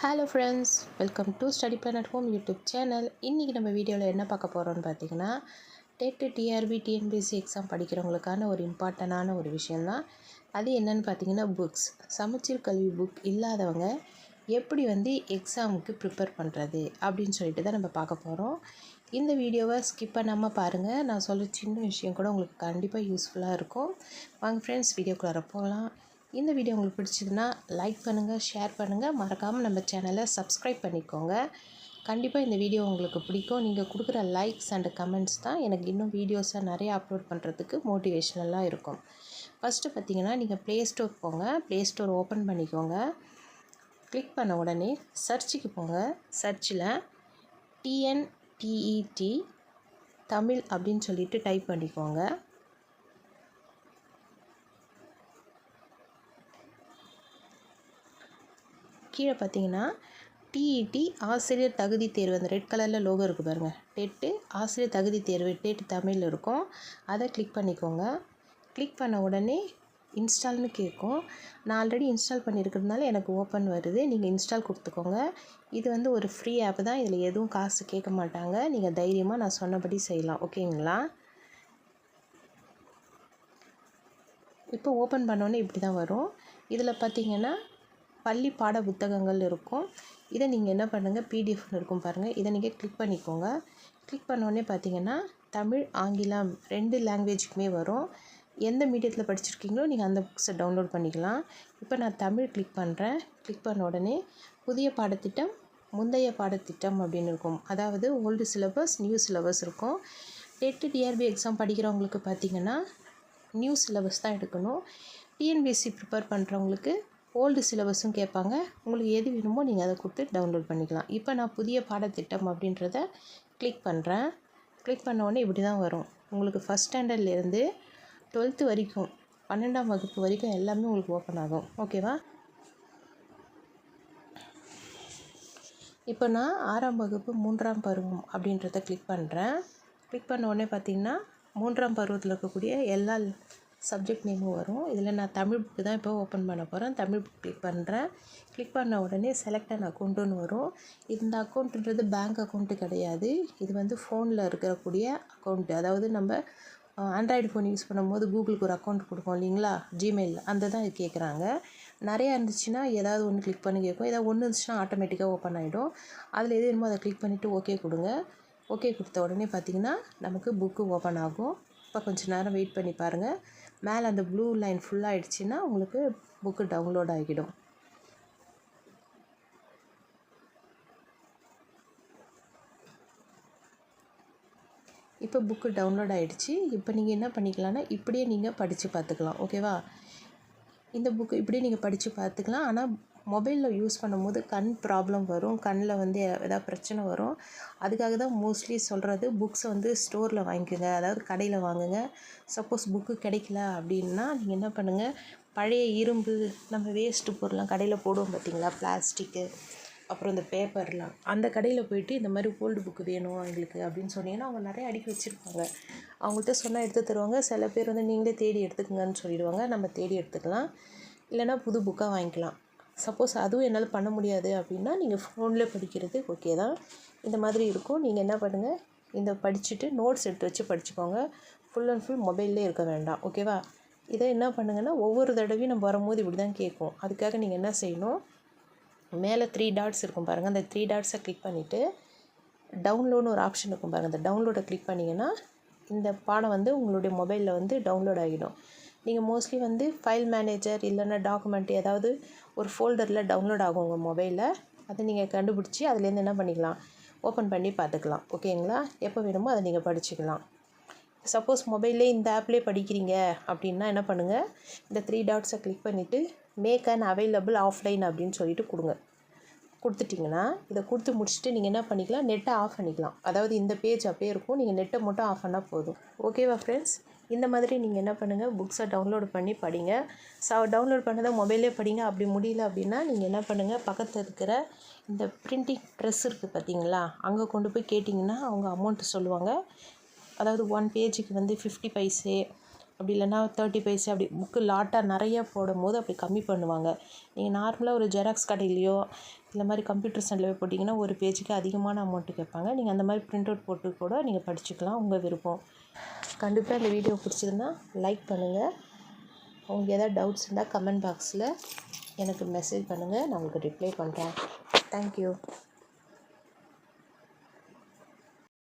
Hello friends welcome to study plan at home YouTube channel இன்றைக்கி நம்ம வீடியோவில் என்ன பார்க்க போகிறோம்னு பார்த்தீங்கன்னா டெட்டு டிஆர்பி டிஎன்பிசி எக்ஸாம் படிக்கிறவங்களுக்கான ஒரு இம்பார்ட்டண்டான ஒரு விஷயந்தான் அது என்னென்னு பார்த்தீங்கன்னா புக்ஸ் சமச்சீர் கல்வி புக் இல்லாதவங்க எப்படி வந்து எக்ஸாமுக்கு ப்ரிப்பேர் பண்ணுறது அப்படின்னு சொல்லிட்டு தான் நம்ம பார்க்க போகிறோம் இந்த வீடியோவை ஸ்கிப் பண்ணாமல் பாருங்கள் நான் சொல்ல சின்ன விஷயம் கூட உங்களுக்கு கண்டிப்பாக யூஸ்ஃபுல்லாக இருக்கும். வாங்க ஃப்ரெண்ட்ஸ் வீடியோக்குள்ளார போகலாம். இந்த வீடியோ உங்களுக்கு பிடிச்சதுன்னா லைக் பண்ணுங்கள் ஷேர் பண்ணுங்கள் மறக்காமல் நம்ம சேனலை சப்ஸ்கிரைப் பண்ணிக்கோங்க. கண்டிப்பாக இந்த வீடியோ உங்களுக்கு பிடிக்கும். நீங்கள் கொடுக்குற லைக்ஸ் அண்ட் கமெண்ட்ஸ் தான் எனக்கு இன்னும் வீடியோஸை நிறைய அப்லோட் பண்ணுறதுக்கு மோட்டிவேஷ்னலாக இருக்கும். ஃபஸ்ட்டு பார்த்தீங்கன்னா நீங்கள் ப்ளே ஸ்டோர் போங்க. ப்ளே ஸ்டோர் ஓப்பன் பண்ணிக்கோங்க. கிளிக் பண்ண உடனே சர்ச்சுக்கு போங்க. சர்ச்சில் டிஎன்டிஇடி தமிழ் அப்படின்னு சொல்லிட்டு டைப் பண்ணிக்கோங்க. கீழே பார்த்தீங்கன்னா டிஇடி ஆசிரியர் தகுதி தேர்வு. அந்த ரெட் கலரில் லோகோ இருக்குது பாருங்கள் டெட்டு ஆசிரியர் தகுதி தேர்வு. டெட் தமிழ் இருக்கும். அதை கிளிக் பண்ணிக்கோங்க. கிளிக் பண்ண உடனே இன்ஸ்டால்னு கேட்கும். நான் ஆல்ரெடி இன்ஸ்டால் பண்ணியிருக்கிறதுனால எனக்கு ஓப்பன் வருது. நீங்கள் இன்ஸ்டால் கொடுத்துக்கோங்க. இது வந்து ஒரு ஃப்ரீ ஆப் தான். இதில் எதுவும் காசு கேட்க மாட்டாங்க. நீங்கள் தைரியமாக நான் சொன்னபடி செய்யலாம். ஓகேங்களா? இப்போ ஓப்பன் பண்ணோன்னே இப்படி தான் வரும். இதில் பார்த்தீங்கன்னா பள்ளி பாட புத்தகங்கள் இருக்கும். இதை நீங்கள் என்ன பண்ணுங்கள் பிடிஎஃப்னு இருக்கும் பாருங்கள் இதை நீங்கள் கிளிக் பண்ணிக்கோங்க. கிளிக் பண்ணோடனே பார்த்தீங்கன்னா தமிழ் ஆங்கிலம் ரெண்டு லாங்குவேஜுக்குமே வரும். எந்த மீடியத்தில் படிச்சிருக்கீங்களோ நீங்கள் அந்த புக்ஸை டவுன்லோட் பண்ணிக்கலாம். இப்போ நான் தமிழ் கிளிக் பண்ணுறேன் கிளிக் பண்ண உடனே புதிய பாடத்திட்டம் முந்தைய பாடத்திட்டம் அப்படின்னு இருக்கும். அதாவது ஓல்டு சிலபஸ் நியூ சிலபஸ் இருக்கும். டெட்டு டிஆர்பி எக்ஸாம் படிக்கிறவங்களுக்கு பார்த்தீங்கன்னா நியூ சிலபஸ் தான் எடுக்கணும். டிஎன்பிஎஸ்சி ப்ரிப்பேர் பண்ணுறவங்களுக்கு ஓல்டு சிலபஸும் கேட்பாங்க. உங்களுக்கு எது வேணுமோ நீங்கள் அதை கொடுத்து டவுன்லோட் பண்ணிக்கலாம். இப்போ நான் புதிய பாடத்திட்டம் அப்படின்றத கிளிக் பண்ணுறேன் கிளிக் பண்ண உடனே இப்படி தான் வரும். உங்களுக்கு ஃபஸ்ட் ஸ்டாண்டர்ட்லேருந்து டுவெல்த்து வரைக்கும் பன்னெண்டாம் வகுப்பு வரைக்கும் எல்லாமே உங்களுக்கு ஓப்பன் ஆகும். ஓகேவா இப்போ நான் ஆறாம் வகுப்பு மூன்றாம் பருவம் அப்படின்றத கிளிக் பண்ணுறேன் கிளிக் பண்ண உடனே பார்த்தீங்கன்னா மூன்றாம் பருவத்தில் இருக்கக்கூடிய எல்லா சப்ஜெக்ட் நேமும் வரும். இதில் நான் தமிழ் புக்கு தான் இப்போ ஓப்பன் பண்ண போகிறேன் தமிழ் புக் கிளிக் பண்ணுறேன் கிளிக் பண்ண உடனே செலக்ட் அண்ட் அக்கௌண்ட்டுன்னு வரும். இந்த அக்கௌண்ட்டுன்றது பேங்க் அக்கௌண்ட்டு கிடையாது. இது வந்து ஃபோனில் இருக்கக்கூடிய அக்கௌண்ட்டு அதாவது நம்ம ஆண்ட்ராய்டு ஃபோன் யூஸ் பண்ணும்போது கூகுளுக்கு ஒரு அக்கௌண்ட் கொடுப்போம் இல்லைங்களா? ஜிமெயில் அந்த தான் இது கேட்குறாங்க. நிறையா இருந்துச்சுன்னா ஏதாவது ஒன்று கிளிக் பண்ணி கேட்கும். ஏதாவது ஒன்று இருந்துச்சுன்னா ஆட்டோமேட்டிக்காக ஓப்பன் ஆகிடும் அதில் எது வேணுமோ அதை கிளிக் பண்ணிவிட்டு ஓகே கொடுங்க. ஓகே கொடுத்த உடனே பார்த்திங்கன்னா நமக்கு புக்கு ஓப்பன் ஆகும். இப்போ கொஞ்சம் நேரம் வெயிட் பண்ணி பாருங்கள் மேலே அந்த ப்ளூ லைன் ஃபுல்லாகிடுச்சின்னா உங்களுக்கு புக்கு டவுன்லோட் ஆகிடும். இப்போ புக்கு டவுன்லோட் ஆகிடுச்சி இப்போ நீங்கள் என்ன பண்ணிக்கலாம்னா இப்படியே நீங்கள் படித்து பார்த்துக்கலாம். ஓகேவா இந்த புக்கு இப்படியே நீங்கள் படித்து பார்த்துக்கலாம். ஆனால் மொபைலில் யூஸ் பண்ணும்போது கண் ப்ராப்ளம் வரும். கண்ணில் வந்து எதாவது பிரச்சனை வரும். அதுக்காக தான் மோஸ்ட்லி சொல்கிறது புக்ஸை வந்து ஸ்டோரில் வாங்கிக்கோங்க. அதாவது கடையில் வாங்குங்க. சப்போஸ் புக்கு கிடைக்கல அப்படின்னா நீங்கள் என்ன பண்ணுங்கள் பழைய இரும்பு நம்ம வேஸ்ட்டு பொருள்லாம் கடையில் போடுவோம் பார்த்தீங்களா பிளாஸ்டிக்கு அப்புறம் இந்த பேப்பர்லாம் அந்த கடையில் போயிட்டு இந்த மாதிரி ஓல்டு புக்கு வேணும் எங்களுக்கு அப்படின்னு சொன்னீங்கன்னா அவங்க நிறைய அடுக்கி வச்சுருப்பாங்க. அவங்கள்ட்ட சொன்னால் எடுத்து தருவாங்க. சில பேர் வந்து நீங்களே தேடி எடுத்துக்கங்கன்னு சொல்லிடுவாங்க. நம்ம தேடி எடுத்துக்கலாம். இல்லைனா புது புக்காக வாங்கிக்கலாம். சப்போஸ் அதுவும் என்னால் பண்ண முடியாது அப்படின்னா நீங்கள் ஃபோனில் படிக்கிறது ஓகே தான். இந்த மாதிரி இருக்கும். நீங்கள் என்ன பண்ணுங்கள் இந்த படிச்சுட்டு நோட்ஸ் எடுத்து வச்சு படிச்சுக்கோங்க. ஃபுல் அண்ட் ஃபுல் மொபைல்லே இருக்க வேண்டாம். ஓகேவா இதை என்ன பண்ணுங்கன்னா ஒவ்வொரு தடவையும் நம்ம வரும்போது இப்படி தான் கேட்கும். அதுக்காக நீங்கள் என்ன செய்யணும்? மேலே த்ரீ டாட்ஸ் இருக்கும் பாருங்கள் அந்த த்ரீ டாட்ஸை கிளிக் பண்ணிவிட்டு டவுன்லோட்னு ஒரு ஆப்ஷன் இருக்கும் பாருங்கள் அந்த டவுன்லோடை கிளிக் பண்ணிங்கன்னா இந்த பாடம் வந்து உங்களுடைய மொபைலில் வந்து டவுன்லோட் ஆகிடும். நீங்கள் மோஸ்ட்லி வந்து ஃபைல் மேனேஜர் இல்லைன்னா டாக்குமெண்ட் ஏதாவது ஒரு ஃபோல்டரில் டவுன்லோட் ஆகும் உங்கள் மொபைலில் அதை நீங்கள் கண்டுபிடிச்சி அதுலேருந்து என்ன பண்ணிக்கலாம்? ஓப்பன் பண்ணி பார்த்துக்கலாம். ஓகேங்களா எப்போ வேணுமோ அதை நீங்கள் படிச்சுக்கலாம். சப்போஸ் மொபைல்லே இந்த ஆப்லேயே படிக்கிறீங்க அப்படின்னா என்ன பண்ணுங்கள் இந்த த்ரீ டாட்ஸை கிளிக் பண்ணிவிட்டு மேக் அண்ட் அவைலபிள் ஆஃப்லைன் அப்படின்னு சொல்லிட்டு கொடுங்க. கொடுத்துட்டிங்கன்னா இதை கொடுத்து முடிச்சுட்டு நீங்கள் என்ன பண்ணிக்கலாம்? நெட்டை ஆஃப் பண்ணிக்கலாம். அதாவது இந்த பேஜ் அப்படியே இருக்கும். நீங்கள் நெட்டை மட்டும் ஆஃப் பண்ணால் போதும். ஓகேவா ஃப்ரெண்ட்ஸ் இந்த மாதிரி நீங்கள் என்ன பண்ணுங்கள் புக்ஸை டவுன்லோட் பண்ணி படிங்க. ஸோ டவுன்லோட் பண்ணதை மொபைலே படிங்க. அப்படி முடியல அப்படின்னா நீங்கள் என்ன பண்ணுங்கள் பக்கத்தில் இருக்கிற இந்த பிரிண்டிங் ப்ரெஸ் இருக்குது பார்த்தீங்களா அங்கே கொண்டு போய் கேட்டிங்கன்னா அவங்க அமௌண்ட்டு சொல்லுவாங்க. அதாவது ஒன் பேஜுக்கு வந்து ஃபிஃப்டி பைசே அப்படி இல்லைன்னா தேர்ட்டி பைசா அப்படி புக்கு லாட்டாக நிறைய போடும் போது அப்படி கம்மி பண்ணுவாங்க. நீங்கள் நார்மலாக ஒரு ஜெராக்ஸ் கடையிலையோ இந்த மாதிரி கம்ப்யூட்டர் சென்டரில் போய் போட்டிங்கன்னா ஒரு பேஜுக்கு அதிகமான அமௌண்ட்டு கேட்பாங்க. நீங்கள் அந்த மாதிரி பிரிண்ட் அவுட் போட்டு கூட நீங்கள் படிச்சுக்கலாம் உங்கள் விருப்பம். கண்டிப்பாக இந்த வீடியோ பிடிச்சிருந்தா லைக் பண்ணுங்கள் உங்களுக்கு எதாவது டவுட்ஸ் இருந்தால் கமெண்ட் பாக்ஸில் எனக்கு மெசேஜ் பண்ணுங்கள் நான் உங்களுக்கு ரிப்ளை பண்ணுறேன் தேங்க்யூ